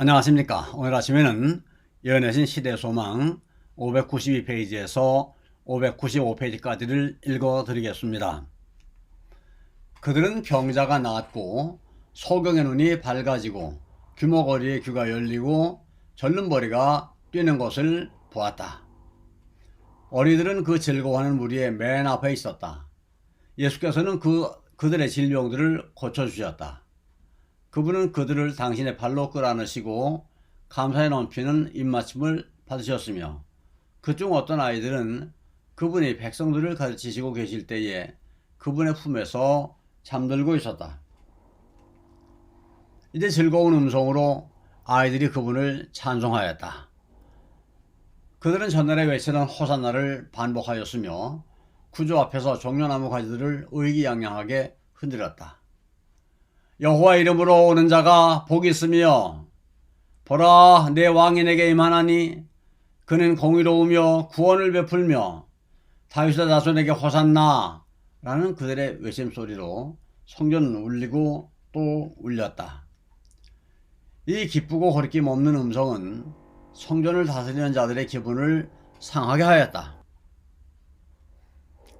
안녕하십니까. 오늘 아침에는 연애신 시대소망 592페이지에서 595페이지까지를 읽어 드리겠습니다. 그들은 병자가 나았고 소경의 눈이 밝아지고 규모거리의 귀가 열리고 절름머리가 뛰는 것을 보았다. 어리들은 그 즐거워하는 무리의 맨 앞에 있었다. 예수께서는 그, 그들의 질병들을 고쳐주셨다. 그분은 그들을 당신의 발로 끌어안으시고 감사에 넘치는 입맞춤을 받으셨으며 그중 어떤 아이들은 그분이 백성들을 가르치시고 계실 때에 그분의 품에서 잠들고 있었다. 이제 즐거운 음성으로 아이들이 그분을 찬송하였다. 그들은 전날에 외치던 호산나를 반복하였으며 구조 앞에서 종려나무 가지들을 의기양양하게 흔들었다. 여호와 이름으로 오는 자가 복이 있으며 보라 내 왕이 내게 임하나니 그는 공의로우며 구원을 베풀며 다윗의 자손에게 호산나 라는 그들의 외침 소리로 성전은 울리고 또 울렸다. 이 기쁘고 거리낌 없는 음성은 성전을 다스리는 자들의 기분을 상하게 하였다.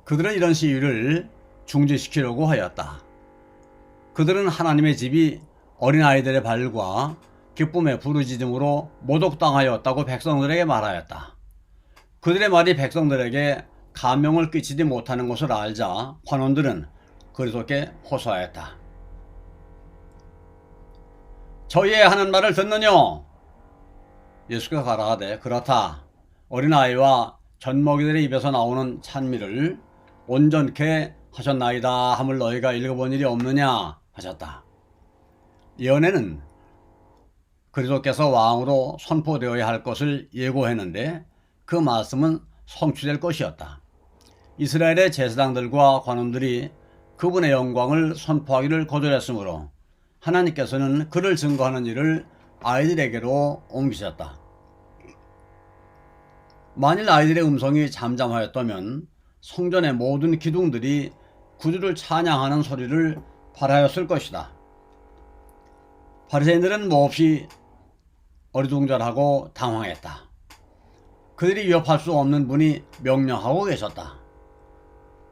그들은 이런 시위를 중지시키려고 하였다. 그들은 하나님의 집이 어린아이들의 발과 기쁨의 부르짖음으로 모독당하였다고 백성들에게 말하였다. 그들의 말이 백성들에게 감명을 끼치지 못하는 것을 알자 관원들은 그리스도께 호소하였다. 저희의 하는 말을 듣느냐? 예수께서 가라하되 그렇다. 어린아이와 젖먹이들의 입에서 나오는 찬미를 온전케 하셨나이다 함을 너희가 읽어본 일이 없느냐 하셨다. 예언에는 그리스도께서 왕으로 선포되어야 할 것을 예고했는데 그 말씀은 성취될 것이었다. 이스라엘의 제사장들과 관원들이 그분의 영광을 선포하기를 거절했으므로 하나님께서는 그를 증거하는 일을 아이들에게로 옮기셨다. 만일 아이들의 음성이 잠잠하였다면 성전의 모든 기둥들이 구주를 찬양하는 소리를 발하였을 것이다. 바리새인들은 몹시 어리둥절하고 당황했다. 그들이 위협할 수 없는 분이 명령하고 계셨다.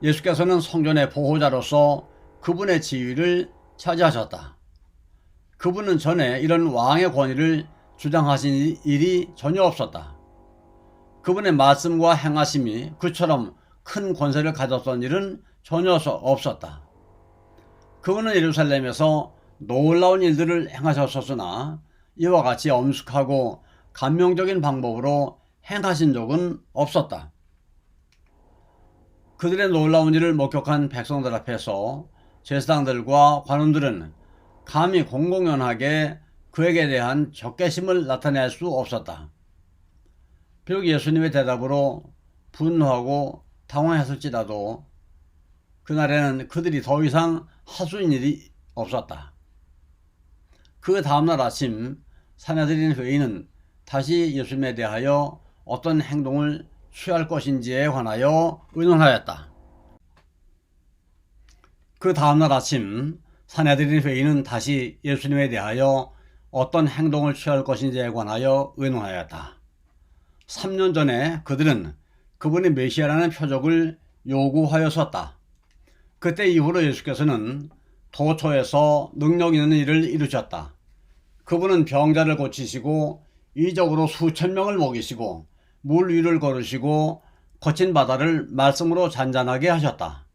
예수께서는 성전의 보호자로서 그분의 지위를 차지하셨다. 그분은 전에 이런 왕의 권위를 주장하신 일이 전혀 없었다. 그분의 말씀과 행하심이 그처럼 큰 권세를 가졌던 일은 전혀 없었다. 그분은 예루살렘에서 놀라운 일들을 행하셨었으나 이와 같이 엄숙하고 감명적인 방법으로 행하신 적은 없었다. 그들의 놀라운 일을 목격한 백성들 앞에서 제사장들과 관원들은 감히 공공연하게 그에게 대한 적개심을 나타낼 수 없었다. 비록 예수님의 대답으로 분노하고 당황했을지라도 그날에는 그들이 더 이상 하수인 일이 없었다. 그 다음날 아침 사내들인 회의는 다시 예수님에 대하여 어떤 행동을 취할 것인지에 관하여 의논하였다. 그 다음날 아침 사내들인 회의는 다시 예수님에 대하여 어떤 행동을 취할 것인지에 관하여 의논하였다. 3년 전에 그들은 그분이 메시아라는 표적을 요구하였었다. 그때 이후로 예수께서는 도처에서 능력 있는 일을 이루셨다. 그분은 병자를 고치시고 이적으로 수천 명을 먹이시고 물 위를 걸으시고 거친 바다를 말씀으로 잔잔하게 하셨다.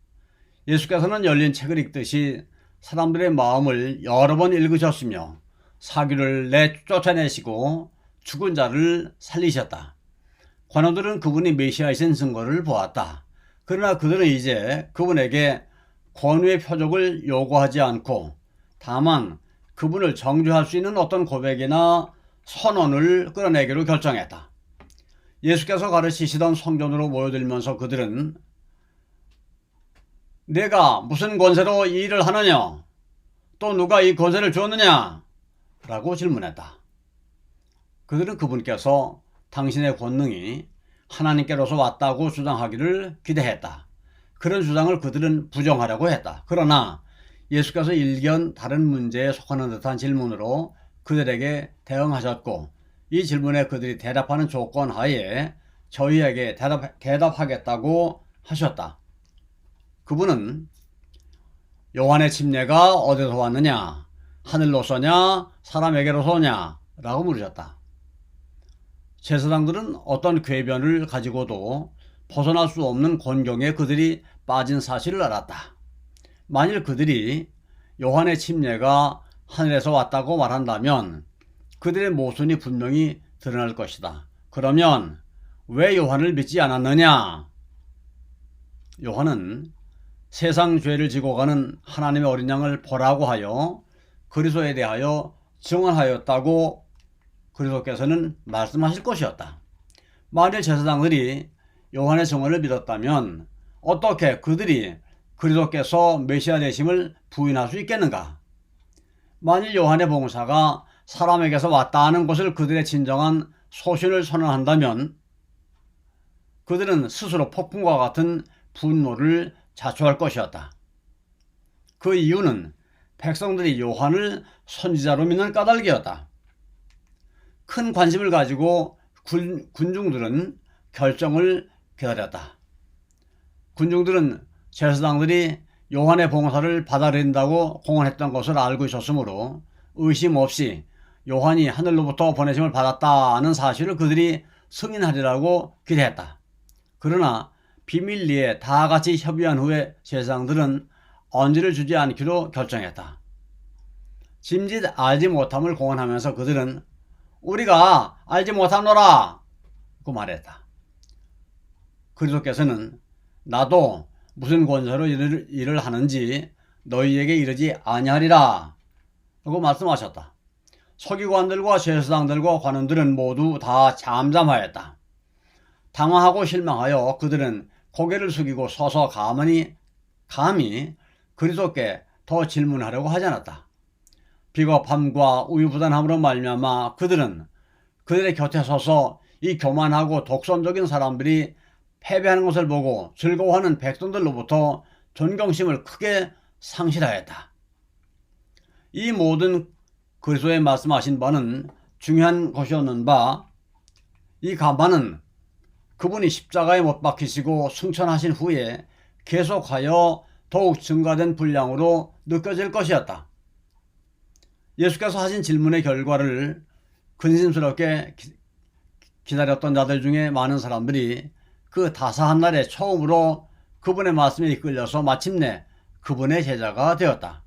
예수께서는 열린 책을 읽듯이 사람들의 마음을 여러 번 읽으셨으며 사귀를 내쫓아내시고 죽은 자를 살리셨다. 관원들은 그분이 메시아이신 증거를 보았다. 그러나 그들은 이제 그분에게 권위의 표적을 요구하지 않고 다만 그분을 정죄할 수 있는 어떤 고백이나 선언을 끌어내기로 결정했다. 예수께서 가르치시던 성전으로 모여들면서 그들은 내가 무슨 권세로 이 일을 하느냐? 또 누가 이 권세를 주었느냐? 라고 질문했다. 그들은 그분께서 당신의 권능이 하나님께로서 왔다고 주장하기를 기대했다. 그런 주장을 그들은 부정하려고 했다. 그러나 예수께서 일견 다른 문제에 속하는 듯한 질문으로 그들에게 대응하셨고 이 질문에 그들이 대답하는 조건 하에 저희에게 대답, 대답하겠다고 하셨다. 그분은 요한의 침례가 어디서 왔느냐? 하늘로서냐? 사람에게로서냐? 라고 물으셨다. 제사장들은 어떤 궤변을 가지고도 벗어날 수 없는 곤경에 그들이 빠진 사실을 알았다. 만일 그들이 요한의 침례가 하늘에서 왔다고 말한다면 그들의 모순이 분명히 드러날 것이다. 그러면 왜 요한을 믿지 않았느냐? 요한은 세상 죄를 지고 가는 하나님의 어린 양을 보라고 하여 그리스도에 대하여 증언하였다고 그리스도께서는 말씀하실 것이었다. 만일 제사장들이 요한의 증언을 믿었다면 어떻게 그들이 그리스도께서 메시아 되심을 부인할 수 있겠는가? 만일 요한의 봉사가 사람에게서 왔다 하는 것을 그들의 진정한 소신을 선언한다면 그들은 스스로 폭풍과 같은 분노를 자초할 것이었다. 그 이유는 백성들이 요한을 선지자로 믿는 까닭이었다. 큰 관심을 가지고 군, 군중들은 결정을 기다렸다. 군중들은 제사장들이 요한의 봉사를 받아들인다고 공언했던 것을 알고 있었으므로 의심 없이 요한이 하늘로부터 보내심을 받았다는 사실을 그들이 승인하리라고 기대했다. 그러나 비밀리에 다 같이 협의한 후에 제사장들은 언지를 주지 않기로 결정했다. 짐짓 알지 못함을 공언하면서 그들은 우리가 알지 못함노라 고 말했다. 그리스도께서는 나도 무슨 권세로 일을, 일을 하는지 너희에게 이르지 아니하리라 라고 말씀하셨다. 서기관들과 제사장들과 관원들은 모두 다 잠잠하였다. 당황하고 실망하여 그들은 고개를 숙이고 서서 가만히 감히 그리스도께 더 질문하려고 하지 않았다. 비겁함과 우유부단함으로 말미암아 그들은 그들의 곁에 서서 이 교만하고 독선적인 사람들이 패배하는 것을 보고 즐거워하는 백성들로부터 존경심을 크게 상실하였다. 이 모든 그리스도의 말씀하신 바는 중요한 것이었는 바, 이 가만은 그분이 십자가에 못 박히시고 승천하신 후에 계속하여 더욱 증가된 분량으로 느껴질 것이었다. 예수께서 하신 질문의 결과를 근심스럽게 기다렸던 자들 중에 많은 사람들이 그 다사한 날에 처음으로 그분의 말씀에 이끌려서 마침내 그분의 제자가 되었다.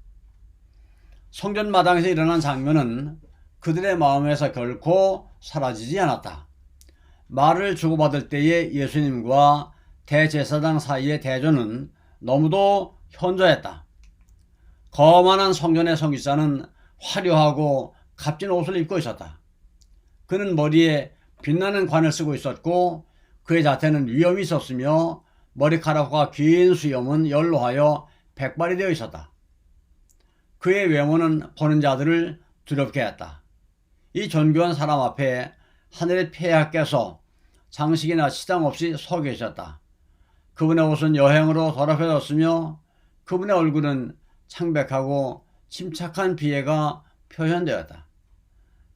성전 마당에서 일어난 장면은 그들의 마음에서 결코 사라지지 않았다. 말을 주고받을 때의 예수님과 대제사장 사이의 대조는 너무도 현저했다. 거만한 성전의 성기자는 화려하고 값진 옷을 입고 있었다. 그는 머리에 빛나는 관을 쓰고 있었고 그의 자태는 위험이 있었으며 머리카락과 긴 수염은 연로하여 백발이 되어 있었다. 그의 외모는 보는 자들을 두렵게 했다. 이 존귀한 사람 앞에 하늘의 폐하께서 장식이나 시장 없이 서 계셨다. 그분의 옷은 여행으로 더럽혀졌으며 그분의 얼굴은 창백하고 침착한 비애가 표현되었다.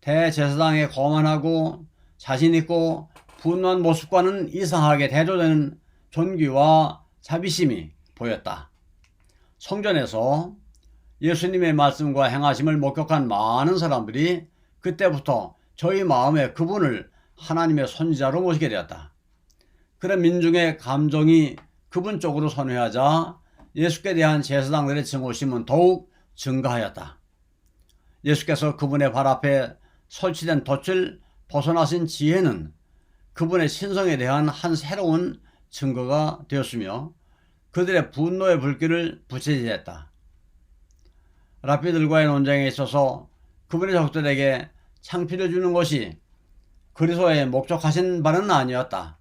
대제사장의 거만하고 자신있고 분노한 모습과는 이상하게 대조되는 존귀와 자비심이 보였다. 성전에서 예수님의 말씀과 행하심을 목격한 많은 사람들이 그때부터 저희 마음에 그분을 하나님의 선지자로 모시게 되었다. 그런 민중의 감정이 그분 쪽으로 선회하자 예수께 대한 제사장들의 증오심은 더욱 증가하였다. 예수께서 그분의 발 앞에 설치된 덫을 벗어나신 지혜는 그분의 신성에 대한 한 새로운 증거가 되었으며 그들의 분노의 불길을 부채질했다. 라피들과의 논쟁에 있어서 그분의 적들에게 창피를 주는 것이 그리스도의 목적하신 바는 아니었다.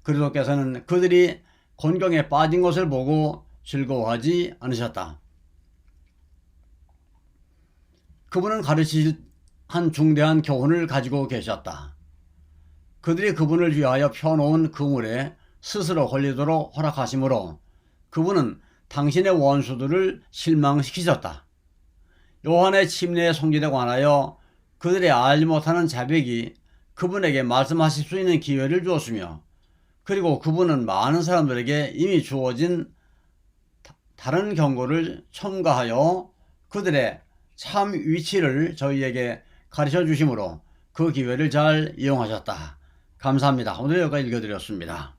그리스도께서는 그들이 곤경에 빠진 것을 보고 즐거워하지 않으셨다. 그분은 가르치실 한 중대한 교훈을 가지고 계셨다. 그들이 그분을 위하여 펴놓은 그물에 스스로 걸리도록 허락하시므로 그분은 당신의 원수들을 실망시키셨다. 요한의 침례의 성질에 관하여 그들의 알지 못하는 자백이 그분에게 말씀하실 수 있는 기회를 주었으며 그리고 그분은 많은 사람들에게 이미 주어진 다- 다른 경고를 첨가하여 그들의 참 위치를 저희에게 가르쳐 주심으로 그 기회를 잘 이용하셨다. 감사합니다. 오늘 여기까지 읽어드렸습니다.